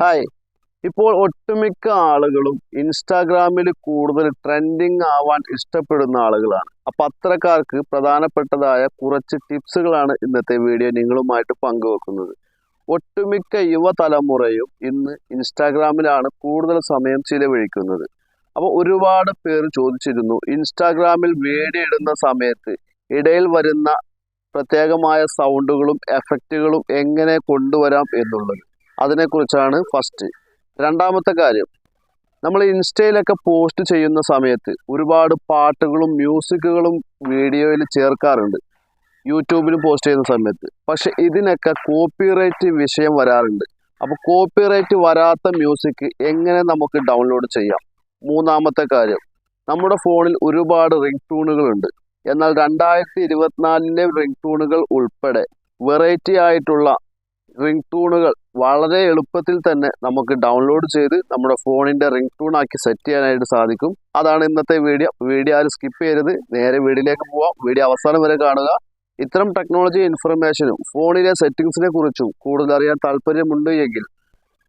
Hi ഇപ്പോൾ ഒട്ടുമിക്ക ആളുകളും ഇൻസ്റ്റാഗ്രാമിൽ കൂടുതൽ ട്രെൻഡിങ് ആവാൻ ഇഷ്ടപ്പെടുന്ന ആളുകളാണ്. അപ്പം അത്തരക്കാർക്ക് പ്രധാനപ്പെട്ടതായ കുറച്ച് ടിപ്സുകളാണ് ഇന്നത്തെ വീഡിയോ നിങ്ങളുമായിട്ട് പങ്കുവെക്കുന്നത്. ഒട്ടുമിക്ക യുവതലമുറയും ഇന്ന് ഇൻസ്റ്റാഗ്രാമിലാണ് കൂടുതൽ സമയം ചിലവഴിക്കുന്നത്. അപ്പോൾ ഒരുപാട് പേർ ചോദിച്ചിരുന്നു ഇൻസ്റ്റാഗ്രാമിൽ വീഡിയോ ഇടുന്ന സമയത്ത് ഇടയിൽ വരുന്ന പ്രത്യേകമായ സൗണ്ടുകളും എഫക്റ്റുകളും എങ്ങനെ കൊണ്ടുവരാം എന്നുള്ളത്? അതിനെക്കുറിച്ചാണ് ഫസ്റ്റ് രണ്ടാമത്തെ കാര്യം നമ്മൾ ഇൻസ്റ്റയിലൊക്കെ പോസ്റ്റ് ചെയ്യുന്ന സമയത്ത് ഒരുപാട് പാട്ടുകളും മ്യൂസിക്കുകളും വീഡിയോയിൽ ചേർക്കാറുണ്ട്. യൂട്യൂബിലും പോസ്റ്റ് ചെയ്യുന്ന സമയത്ത്. പക്ഷെ ഇതിനൊക്കെ കോപ്പിറൈറ്റ് വിഷയം വരാറുണ്ട്. അപ്പോൾ കോപ്പിറൈറ്റ് വരാത്ത മ്യൂസിക് എങ്ങനെ നമുക്ക് ഡൗൺലോഡ് ചെയ്യാം? മൂന്നാമത്തെ കാര്യം നമ്മുടെ ഫോണിൽ ഒരുപാട് റിംഗ് ടൂണുകളുണ്ട് എന്നാൽ രണ്ടായിരത്തി ഇരുപത്തിനാലിലെ റിംഗ് ടൂണുകൾ ഉൾപ്പെടെ വെറൈറ്റി ആയിട്ടുള്ള റിംഗ് ടൂണുകൾ വളരെ എളുപ്പത്തിൽ തന്നെ നമുക്ക് ഡൗൺലോഡ് ചെയ്ത് നമ്മുടെ ഫോണിന്റെ റിംഗ് ടൂൺ ആക്കി സെറ്റ് ചെയ്യാനായിട്ട് സാധിക്കും. അതാണ് ഇന്നത്തെ വീഡിയോ വീഡിയോ ആരും സ്കിപ്പ് ചെയ്യരുത്. നേരെ വീഡിയോയിലേക്ക് പോവാം. വീഡിയോ അവസാനം വരെ കാണുക. ഇത്തരം ടെക്നോളജി ഇൻഫർമേഷനും ഫോണിലെ സെറ്റിംഗ്സിനെ കുറിച്ചും കൂടുതൽ അറിയാൻ താല്പര്യമുണ്ട് എങ്കിൽ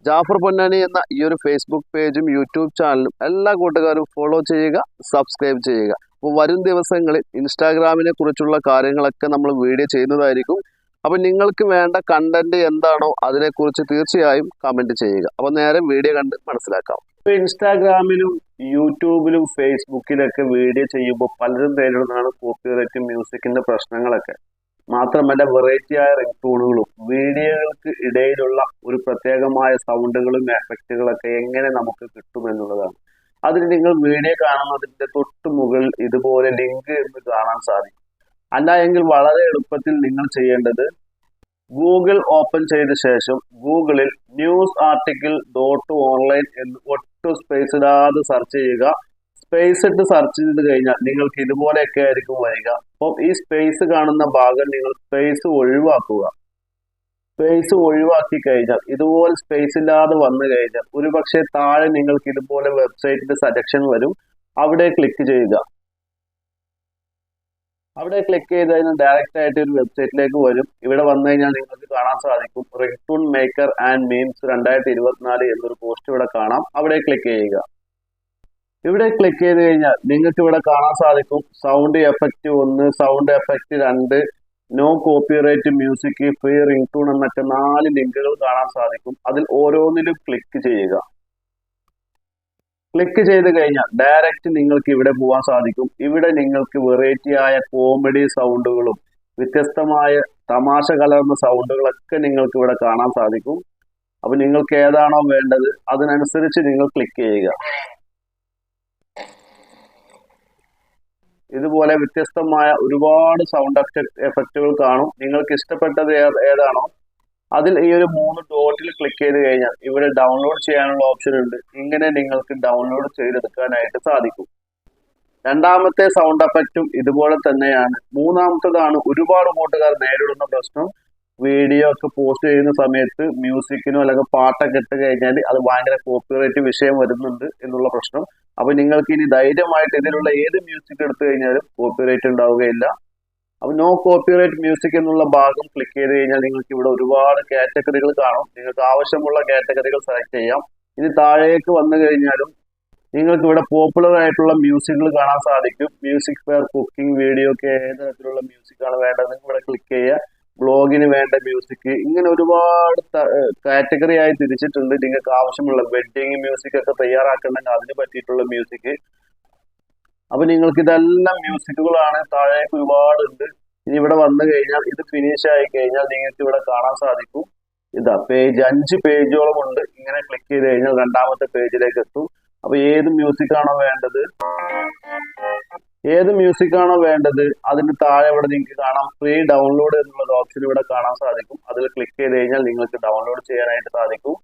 ജാഫർ പൊന്നാനി എന്ന ഈ ഒരു ഫേസ്ബുക്ക് പേജും യൂട്യൂബ് ചാനലും എല്ലാ കൂട്ടുകാരും ഫോളോ ചെയ്യുക സബ്സ്ക്രൈബ് ചെയ്യുക. അപ്പോൾ വരും ദിവസങ്ങളിൽ ഇൻസ്റ്റാഗ്രാമിനെ കുറിച്ചുള്ള കാര്യങ്ങളൊക്കെ നമ്മൾ വീഡിയോ ചെയ്യുന്നതായിരിക്കും. അപ്പോൾ നിങ്ങൾക്ക് വേണ്ട കണ്ടന്റ് എന്താണോ അതിനെക്കുറിച്ച് തീർച്ചയായും കമന്റ് ചെയ്യുക. അപ്പോൾ നേരെ വീഡിയോ കണ്ട് മനസ്സിലാക്കാം. ഇപ്പോൾ ഇൻസ്റ്റാഗ്രാമിലും യൂട്യൂബിലും ഫേസ്ബുക്കിലൊക്കെ വീഡിയോ ചെയ്യുമ്പോൾ പലരും നേരിടുന്നതാണ് കോപ്പിറൈറ്റ് മ്യൂസിക്കിന്റെ പ്രശ്നങ്ങളൊക്കെ. മാത്രമല്ല വെറൈറ്റി ആയ റിങ്ടോണുകളും വീഡിയോകൾക്ക് ഇടയിലുള്ള ഒരു പ്രത്യേകമായ സൗണ്ടുകളും എഫക്റ്റുകളൊക്കെ എങ്ങനെ നമുക്ക് കിട്ടും എന്നുള്ളതാണ്. അതിന് നിങ്ങൾ വീഡിയോ കാണുന്നതിന്റെ തൊട്ട് മുകളിൽ ഇതുപോലെ ലിങ്ക് എന്ന് കാണാൻ സാധിക്കും. അല്ല എങ്കിൽ വളരെ എളുപ്പത്തിൽ നിങ്ങൾ ചെയ്യേണ്ടത് ഗൂഗിൾ ഓപ്പൺ ചെയ്ത ശേഷം ഗൂഗിളിൽ ന്യൂസ് ആർട്ടിക്കിൾ ഡോട്ട് ഓൺലൈൻ എന്ന് ഒട്ടും സ്പേസ് ഇടാതെ സെർച്ച് ചെയ്യുക. സ്പേസ് ഇട്ട് സെർച്ച് ചെയ്ത് കഴിഞ്ഞാൽ നിങ്ങൾക്ക് ഇതുപോലെയൊക്കെ ആയിരിക്കും വരിക. അപ്പം ഈ സ്പേസ് കാണുന്ന ഭാഗം നിങ്ങൾ സ്പേസ് ഒഴിവാക്കുക. സ്പേസ് ഒഴിവാക്കി കഴിഞ്ഞാൽ ഇതുപോലെ സ്പേസ് ഇല്ലാതെ വന്നു കഴിഞ്ഞാൽ ഒരുപക്ഷെ താഴെ നിങ്ങൾക്ക് ഇതുപോലെ വെബ്സൈറ്റിന്റെ സജക്ഷൻ വരും. അവിടെ ക്ലിക്ക് ചെയ്യുക. അവിടെ ക്ലിക്ക് ചെയ്ത് കഴിഞ്ഞാൽ ഡയറക്റ്റ് ആയിട്ട് ഒരു വെബ്സൈറ്റിലേക്ക് വരും. ഇവിടെ വന്നു കഴിഞ്ഞാൽ നിങ്ങൾക്ക് കാണാൻ സാധിക്കും. റിട്ടൂൺ മേക്കർ ആൻഡ് മീംസ് രണ്ടായിരത്തി ഇരുപത്തിനാല് എന്നൊരു പോസ്റ്റ് ഇവിടെ കാണാം. അവിടെ ക്ലിക്ക് ചെയ്യുക. ഇവിടെ ക്ലിക്ക് ചെയ്ത് കഴിഞ്ഞാൽ നിങ്ങൾക്ക് ഇവിടെ കാണാൻ സാധിക്കും. സൗണ്ട് എഫക്റ്റ് ഒന്ന് സൗണ്ട് എഫക്റ്റ് രണ്ട് no copyright music free ringtone എന്നൊക്കെ നാല് ലിങ്കുകൾ കാണാൻ സാധിക്കും. അതിൽ ഓരോന്നിലും ക്ലിക്ക് ചെയ്യുക. ക്ലിക്ക് ചെയ്ത് കഴിഞ്ഞാൽ ഡയറക്റ്റ് നിങ്ങൾക്ക് ഇവിടെ പോകാൻ സാധിക്കും. ഇവിടെ നിങ്ങൾക്ക് വെറൈറ്റി ആയ കോമഡി സൗണ്ടുകളും വ്യത്യസ്തമായ തമാശ കലർന്ന സൗണ്ടുകളൊക്കെ നിങ്ങൾക്ക് ഇവിടെ കാണാൻ സാധിക്കും. അപ്പൊ നിങ്ങൾക്ക് ഏതാണോ വേണ്ടത് അതിനനുസരിച്ച് നിങ്ങൾ ക്ലിക്ക് ചെയ്യുക. ഇതുപോലെ വ്യത്യസ്തമായ ഒരുപാട് സൗണ്ട് എഫക്റ്റുകൾ കാണും. നിങ്ങൾക്ക് ഇഷ്ടപ്പെട്ടത് ഏതാണോ അതിൽ ഈ ഒരു മൂന്ന് ഡോട്ടിൽ ക്ലിക്ക് ചെയ്ത് കഴിഞ്ഞാൽ ഇവിടെ ഡൗൺലോഡ് ചെയ്യാനുള്ള ഓപ്ഷൻ ഉണ്ട്. ഇങ്ങനെ നിങ്ങൾക്ക് ഡൗൺലോഡ് ചെയ്തെടുക്കാനായിട്ട് സാധിക്കും. രണ്ടാമത്തെ സൗണ്ട് എഫക്റ്റും ഇതുപോലെ തന്നെയാണ്. മൂന്നാമത്തതാണ് ഒരുപാട് കൂട്ടുകാർ നേരിടുന്ന പ്രശ്നം. വീഡിയോ ഒക്കെ പോസ്റ്റ് ചെയ്യുന്ന സമയത്ത് മ്യൂസിക്കിനോ അല്ലെങ്കിൽ പാട്ടൊക്കെ ഇട്ട് കഴിഞ്ഞാൽ അത് ഭയങ്കര കോപ്പിറൈറ്റ് വിഷയം വരുന്നുണ്ട് എന്നുള്ള പ്രശ്നം. അപ്പൊ നിങ്ങൾക്ക് ഇനി ധൈര്യമായിട്ട് ഇതിലുള്ള ഏത് മ്യൂസിക് എടുത്തു കഴിഞ്ഞാലും കോപ്പിറൈറ്റ് ഉണ്ടാവുകയില്ല. അപ്പൊ നോ കോപ്പിറൈറ്റ് മ്യൂസിക് എന്നുള്ള ഭാഗം ക്ലിക്ക് ചെയ്ത് കഴിഞ്ഞാൽ നിങ്ങൾക്ക് ഇവിടെ ഒരുപാട് കാറ്റഗറികൾ കാണും. നിങ്ങൾക്ക് ആവശ്യമുള്ള കാറ്റഗറികൾ സെലക്ട് ചെയ്യാം. ഇനി താഴേക്ക് വന്നു കഴിഞ്ഞാലും നിങ്ങൾക്ക് ഇവിടെ പോപ്പുലർ ആയിട്ടുള്ള മ്യൂസിക്കുകൾ കാണാൻ സാധിക്കും. മ്യൂസിക് ഫെയർ കുക്കിംഗ് വീഡിയോ ഒക്കെ ഏത് തരത്തിലുള്ള മ്യൂസിക് ആണ് വേണ്ടത് ഇവിടെ ക്ലിക്ക് ചെയ്യുക. ബ്ലോഗിന് വേണ്ട മ്യൂസിക് ഇങ്ങനെ ഒരുപാട് കാറ്റഗറി ആയി തിരിച്ചിട്ടുണ്ട്. നിങ്ങൾക്ക് ആവശ്യമുള്ള വെഡിങ് മ്യൂസിക് ഒക്കെ തയ്യാറാക്കണമെങ്കിൽ അതിന് പറ്റിയിട്ടുള്ള മ്യൂസിക് അപ്പൊ നിങ്ങൾക്ക് ഇതെല്ലാം മ്യൂസിക്കുകളാണ് താഴേക്ക് ഒരുപാട് ഉണ്ട് ഇനി ഇവിടെ വന്നു കഴിഞ്ഞാൽ ഇത് ഫിനിഷ് ആയി കഴിഞ്ഞാൽ നിങ്ങൾക്ക് ഇവിടെ കാണാൻ സാധിക്കും. ഇതാ പേജ് അഞ്ച് പേജോളം ഉണ്ട്. ഇങ്ങനെ ക്ലിക്ക് ചെയ്ത് കഴിഞ്ഞാൽ രണ്ടാമത്തെ പേജിലേക്ക് എത്തും. അപ്പൊ ഏത് മ്യൂസിക് ആണോ വേണ്ടത്? ഏത് മ്യൂസിക് ആണോ വേണ്ടത്? അതിന് താഴെ ഇവിടെ നിങ്ങൾക്ക് കാണാം. ഫ്രീ ഡൗൺലോഡ് എന്നുള്ള ഓപ്ഷൻ ഇവിടെ കാണാൻ സാധിക്കും. അതിൽ ക്ലിക്ക് ചെയ്ത് കഴിഞ്ഞാൽ നിങ്ങൾക്ക് ഡൗൺലോഡ് ചെയ്യാനായിട്ട് സാധിക്കും.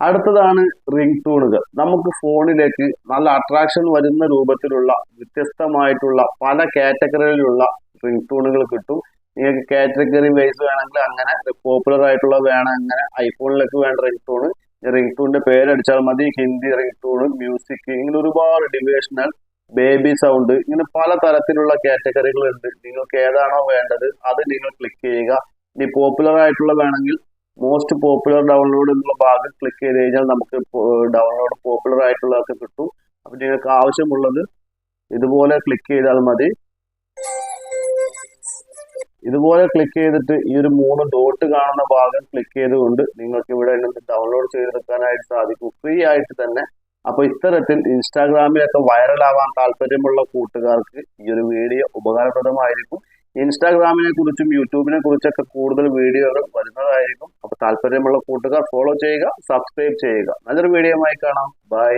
അടുത്തതാണ് റിംഗ് ടൂണുകൾ നമുക്ക് ഫോണിലേക്ക് നല്ല അട്രാക്ഷൻ വരുന്ന രൂപത്തിലുള്ള വ്യത്യസ്തമായിട്ടുള്ള പല കാറ്റഗറിയിലുള്ള റിംഗ് ടൂണുകൾ കിട്ടും. നിങ്ങൾക്ക് കാറ്റഗറി വൈസ് വേണമെങ്കിൽ അങ്ങനെ പോപ്പുലർ ആയിട്ടുള്ള വേണം അങ്ങനെ ഐഫോണിലേക്ക് വേണ്ട റിംഗ് ടൂണ് റിംഗ് ടൂണിന്റെ പേരടിച്ചാൽ മതി. ഹിന്ദി റിംഗ് ടൂണ് മ്യൂസിക് ഇങ്ങനെ ഒരുപാട് ഡിവേഷണൽ ബേബി സൗണ്ട് ഇങ്ങനെ പല തരത്തിലുള്ള കാറ്റഗറികൾ ഉണ്ട്. നിങ്ങൾക്ക് ഏതാണോ വേണ്ടത് അത് നിങ്ങൾ ക്ലിക്ക് ചെയ്യുക. ഇനി പോപ്പുലർ ആയിട്ടുള്ള വേണമെങ്കിൽ മോസ്റ്റ് പോപ്പുലർ ഡൗൺലോഡ് എന്നുള്ള ഭാഗം ക്ലിക്ക് ചെയ്ത് കഴിഞ്ഞാൽ നമുക്ക് ഡൗൺലോഡ് പോപ്പുലർ ആയിട്ടുള്ളതൊക്കെ കിട്ടും. അപ്പം നിങ്ങൾക്ക് ആവശ്യമുള്ളത് ഇതുപോലെ ക്ലിക്ക് ചെയ്താൽ മതി. ഇതുപോലെ ക്ലിക്ക് ചെയ്തിട്ട് ഈ ഒരു മൂന്ന് ഡോട്ട് കാണുന്ന ഭാഗം ക്ലിക്ക് ചെയ്തുകൊണ്ട് നിങ്ങൾക്ക് ഇവിടെ നിന്ന് ഡൗൺലോഡ് ചെയ്തെടുക്കാനായിട്ട് സാധിക്കും. ഫ്രീ ആയിട്ട് തന്നെ. അപ്പൊ ഇത്തരത്തിൽ ഇൻസ്റ്റാഗ്രാമിലൊക്കെ വൈറലാവാൻ താല്പര്യമുള്ള കൂട്ടുകാർക്ക് ഈ ഒരു വീഡിയോ ഉപകാരപ്രദമായിരിക്കും. ഇൻസ്റ്റാഗ്രാമിനെ കുറിച്ചും യൂട്യൂബിനെ കുറിച്ചൊക്കെ കൂടുതൽ വീഡിയോകൾ വരുന്നതായിരിക്കും. അപ്പോൾ താല്പര്യമുള്ള കൂട്ടുകാർ ഫോളോ ചെയ്യുക സബ്സ്ക്രൈബ് ചെയ്യുക. നല്ലൊരു വീഡിയോയുമായി കാണാം. ബൈ.